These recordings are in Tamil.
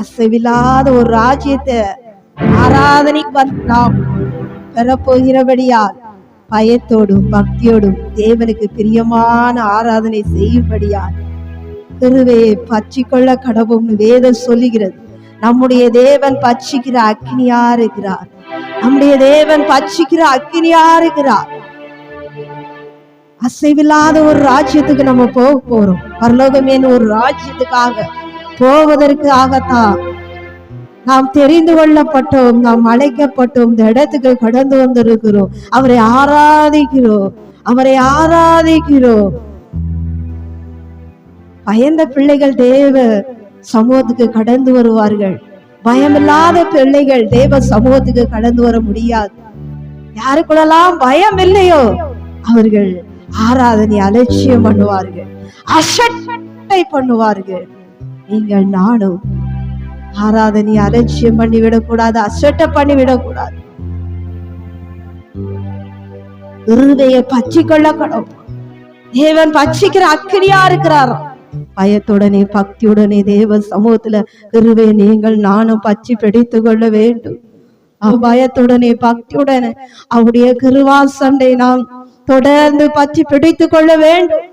அசைவில்லாத ஒரு ராஜ்யத்தை ஆராதனைக்கு வந்து நாம் பெறப்போகிறபடியால் பயத்தோடும் பக்தியோடும் தேவனுக்கு பிரியமான ஆராதனை செய்யும்படியால் கிருவையை பற்றிக்கொள்ள கடவுள்னு வேதம் சொல்லுகிறது. நம்முடைய தேவன் பச்சிக்கிற அக்னியா இருக்கிறார் நம்முடைய தேவன் பச்சிக்கிற அக்னியா இருக்கிறார் அசைவில்லாத ஒரு ராஜ்யத்துக்கு நம்ம போக போறோம். பரலோகமேன்னு ஒரு ராஜ்யத்துக்காக போவதற்கு ஆகத்தான். நாம் தெரிந்து கொள்ளப்பட்டோம் நாம் அழைக்கப்பட்டோம் இந்த இடத்துக்கு கடந்து வந்திருக்கிறோம். அவரை ஆராதிக்கிறோம் அவரை ஆராதிக்கிறோம். பயந்த பிள்ளைகள் தேவ சமூகத்துக்கு கடந்து வருவார்கள். பயமில்லாத பிள்ளைகள் தேவ சமூகத்துக்கு கடந்து வர முடியாது. யாருக்குள்ளெல்லாம் பயம் இல்லையோ அவர்கள் ஆராதனை அலட்சியம் பண்ணுவார்கள் அசட்டை பண்ணுவார்கள். நீங்கள் நானும் ஆராதனை அலட்சியம் பண்ணி விடக்கூடாது அசட்டை பண்ணி விடக்கூடாது இருதைய பற்றிக்கொள்ள கடவுள் தேவன் பச்சிக்கிற அக்கினியா இருக்கிறாரோ. பயத்துடனே பக்தியுடனே தேவ சமூகத்துல இருவே நீங்கள் நானும் பச்சி பிடித்து கொள்ள வேண்டும். அவ் பயத்துடனே பக்தியுடனே அவருடைய கிருவாசண்டை நாம் தொடர்ந்து பற்றி பிடித்து கொள்ள வேண்டும்.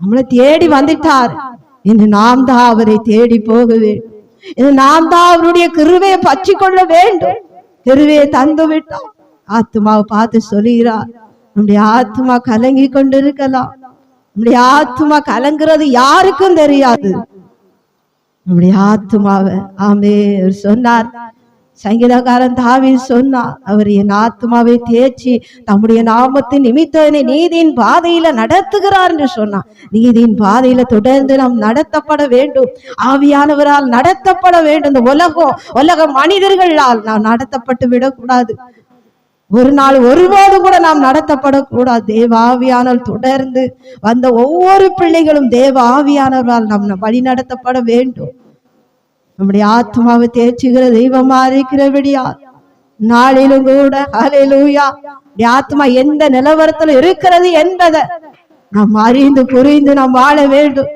நம்மளை தேடி வந்துட்டார். இன்று நாம் தான் அவரை தேடி போக வேண்டும் இன்று நாம் தான் அவருடைய கிருவையை பற்றி கொள்ள வேண்டும். கிருவையை தந்து விட்டார் ஆத்மாவை பார்த்து சொல்லுகிறார். நம்முடைய ஆத்மா கலங்கி கொண்டிருக்கலாம். நம்முடைய ஆத்மா கலங்குறது யாருக்கும் தெரியாது. நம்முடைய ஆத்மாவை ஆமே அவர் சொன்னார். சங்கீதக்காரன் தாவி சொன்னான் அவர் என் ஆத்மாவை தேய்ச்சி தம்முடைய நாமத்தின் நிமித்தனை நீதியின் பாதையில நடத்துகிறார் என்று சொன்னான். நீதியின் பாதையில தொடர்ந்து நாம் நடத்தப்பட வேண்டும். ஆவியானவரால் நடத்தப்பட வேண்டும். இந்த உலகம் உலக மனிதர்களால் நாம் நடத்தப்பட்டு விடக்கூடாது. ஒரு நாள் ஒருபோது கூட நாம் நடத்தப்படக்கூடாது. தேவ ஆவியானால் தொடர்ந்து வந்த ஒவ்வொரு பிள்ளைகளும் தேவ ஆவியானவரால் நாம் வழி நடத்தப்பட வேண்டும். நம்முடைய ஆத்மாவை தேய்ச்சுகிற தெய்வமா இருக்கிறபடியா நாளிலும் கூட ஹalleluya ஆத்மா எந்த நிலவரத்துல இருக்கிறது என்பதை நாம் அறிந்து புரிந்து நாம் வாழ வேண்டும்.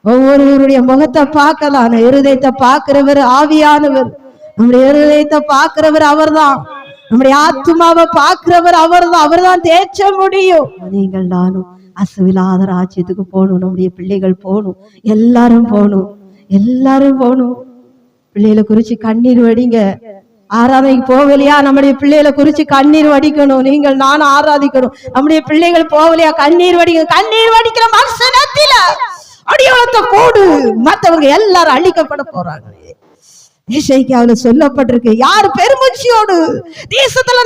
ஒவ்வொருவருடைய முகத்தை பார்க்கலாம். இருதயத்தை பார்க்கிறவர் ஆவியானவர். நம்முடைய இருதயத்தை பார்க்கிறவர் அவர்தான். நம்முடைய ஆத்மாவை பார்க்கிறவர் அவர்தான். அவர்தான் தேய்ச்ச முடியும். நீங்கள் நானும் அசுவில்லாத ராஜ்யத்துக்கு போகணும். நம்முடைய பிள்ளைகள் போகணும். எல்லாரும் போகணும். எல்லாரும் போகணும். பிள்ளைகளை குறிச்சு கண்ணீர் வடிங்க. ஆராதனைக்கு போகலையா? நம்முடைய பிள்ளைகளை குறிச்சு கண்ணீர் வடிக்கணும். நீங்கள் நானும் ஆராதிக்கணும். நம்முடைய பிள்ளைகள் போகலையா? கண்ணீர் வடிங்க. கண்ணீர் வடிக்கிற மனுஷனத்தில அடியோளத்தை போடு. மத்தவங்க எல்லாரும் அழிக்கப்பட போறாங்க. ஏசைக்காவுல சொல்லப்பட்டிருக்கு. யார் பெருமூச்சியோடு தேசத்துல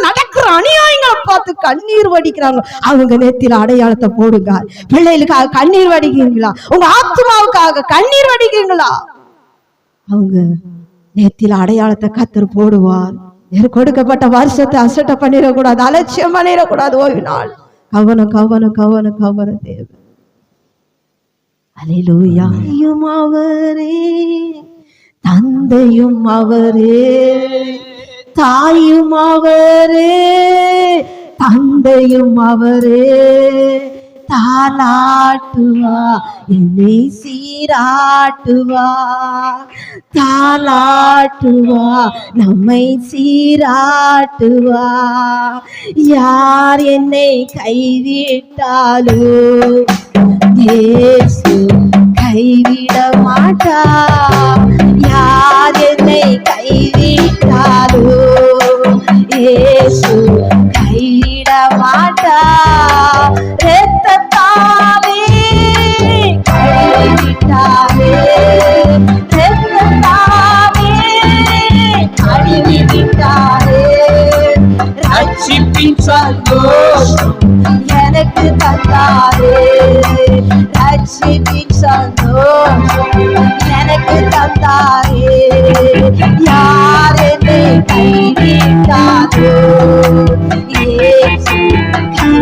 நடக்கிற அநியாயங்களை பார்த்து கண்ணீர் வடிக்கிறாங்க அவங்க நெத்தில அடையாளத்தை போடுங்க. பிள்ளைகளுக்காக கண்ணீர் வடிக்கிறீங்களா? உங்க ஆத்மாவுக்காக கண்ணீர் வடிக்கிறீங்களா? அவங்க நேத்தில அடையாளத்தை கத்தர் போடுவார். கொடுக்கப்பட்ட வருஷத்தை அசட்டை பண்ணிடக்கூடாது அலட்சியம் பண்ணிடக்கூடாது ஓய்வு நாள் கவனம் கவனம் கவனம் கவனம் தேவை அலையிலூயாயும் அவரே தந்தையும் அவரே. தாயும் அவரே தந்தையும் அவரே. தாலாட்டுவா என்னை சீராட்டுவா. தாலாட்டுவா நம்மை சீராட்டுவா. யார் என்னை கைவிட்டாலோ இயேசு கைவிட மாட்டா கழுவிட்டாலே ரட்சிப்பின் சந்தோஷம் எனக்கு தந்தாரே. ரட்சிப்பின் சந்தோஷம் எனக்கு தந்தாரே. யார் என்னை கைவிட்டாரோ? இயேசு கைவிட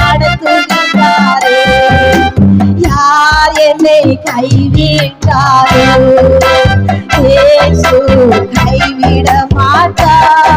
நடத்துகின்றாரே யார் என்னை கைவிட்டாரோ? ஏசு கைவிட மாட்டார்.